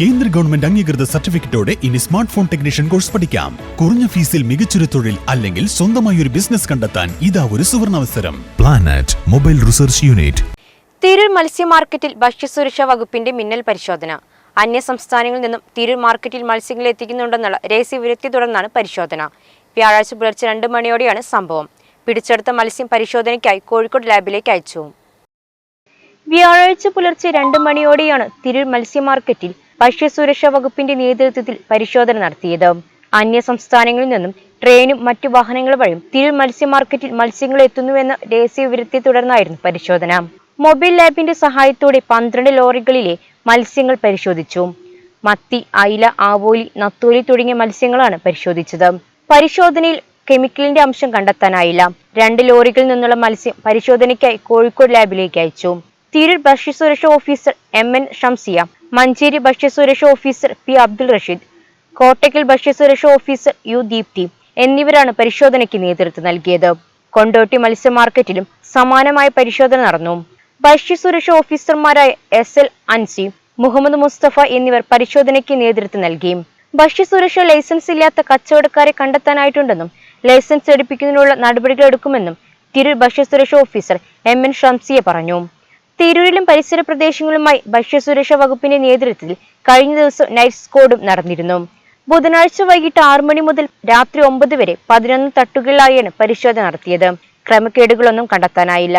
കേന്ദ്ര ഗവൺമെന്റ് അംഗീകൃത സർട്ടിഫിക്കറ്റോടെ ഇനി സ്മാർട്ട് ഫോൺ ടെക്നീഷ്യൻ കോഴ്സ് പഠിക്കാം. കുറഞ്ഞ ഫീസിൽ മികച്ചൊരു തൊഴിൽ അല്ലെങ്കിൽ സ്വന്തമായി ഒരു ബിസിനസ് കണ്ടെത്താൻ ഇതാ ഒരു സുവർണാവസരം. Planet mobile research unit Tirur മത്സ്യ മാർക്കറ്റിൽ ഭക്ഷ്യസുരക്ഷാ വകുപ്പിന്റെ മിന്നൽ പരിശോധന. അന്യ സംസ്ഥാനങ്ങളിൽ നിന്നും തിരൂർ മാർക്കറ്റിൽ മത്സ്യങ്ങൾ എത്തിക്കുന്നുണ്ടെന്നുള്ള രഹസ്യവിരുത്തി തുടർന്നാണ് പരിശോധന. വ്യാഴാഴ്ച പുലർച്ചെ രണ്ട് മണിയോടെയാണ് സംഭവം. പിടിച്ചെടുത്ത മത്സ്യം പരിശോധനയ്ക്കായി കോഴിക്കോട് ലാബിലേക്ക് അയച്ചു. വ്യാഴാഴ്ച പുലർച്ചെ രണ്ട് മണിയോടെയാണ് തിരൂർ മത്സ്യ മാർക്കറ്റിൽ ഭക്ഷ്യസുരക്ഷാ വകുപ്പിന്റെ നേതൃത്വത്തിൽ പരിശോധന നടത്തിയത്. അന്യ സംസ്ഥാനങ്ങളിൽ നിന്നും ട്രെയിനും മറ്റു വാഹനങ്ങൾ വഴിയും തിരൂർ മത്സ്യ മാർക്കറ്റിൽ മത്സ്യങ്ങൾ എത്തുന്നുവെന്ന രഹസ്യ വിവരത്തെ തുടർന്നായിരുന്നു പരിശോധന. മൊബൈൽ ലാബിന്റെ സഹായത്തോടെ പന്ത്രണ്ട് ലോറികളിലെ മത്സ്യങ്ങൾ പരിശോധിച്ചു. മത്തി അയില ആവോലി നത്തോലി തുടങ്ങിയ മത്സ്യങ്ങളാണ് പരിശോധിച്ചത്. പരിശോധനയിൽ കെമിക്കലിന്റെ അംശം കണ്ടെത്താനായില്ല. രണ്ട് ലോറികളിൽ നിന്നുള്ള മത്സ്യം പരിശോധനയ്ക്കായി കോഴിക്കോട് ലാബിലേക്ക് അയച്ചു. തിരൂർ ഭക്ഷ്യസുരക്ഷ officer M N Shamsiya Manjeri ഭക്ഷ്യസുരക്ഷ ഓഫീസർ പി അബ്ദുൾ റഷീദ് കോട്ടയ്ക്കൽ ഭക്ഷ്യസുരക്ഷ ഓഫീസർ യു ദീപ്തി എന്നിവരാണ് പരിശോധനയ്ക്ക് നേതൃത്വം നൽകിയത്. കൊണ്ടോട്ടി മത്സ്യ മാർക്കറ്റിലും സമാനമായ പരിശോധന നടന്നു. ഭക്ഷ്യസുരക്ഷ ഓഫീസർമാരായ എസ് എൽ അൻസി മുഹമ്മദ് മുസ്തഫ എന്നിവർ പരിശോധനയ്ക്ക് നേതൃത്വം നൽകി. ഭക്ഷ്യസുരക്ഷ ലൈസൻസ് ഇല്ലാത്ത കച്ചവടക്കാരെ കണ്ടെത്താനായിട്ടുണ്ടെന്നും ലൈസൻസ് എടുപ്പിക്കുന്നതിനുള്ള നടപടികൾ എടുക്കുമെന്നും തിരൂർ ഭക്ഷ്യസുരക്ഷ ഓഫീസർ എം എൻ ഷംസിയെ പറഞ്ഞു. തിരൂരിലും പരിസര പ്രദേശങ്ങളുമായി ഭക്ഷ്യസുരക്ഷാ വകുപ്പിന്റെ നേതൃത്വത്തിൽ കഴിഞ്ഞ ദിവസം നൈറ്റ് സ്ക്വാഡും നടന്നിരുന്നു. ബുധനാഴ്ച വൈകിട്ട് ആറു മണി മുതൽ രാത്രി ഒമ്പത് വരെ പതിനൊന്ന് തട്ടുകളിലായാണ് പരിശോധന നടത്തിയത്. ക്രമക്കേടുകളൊന്നും കണ്ടെത്താനായില്ല.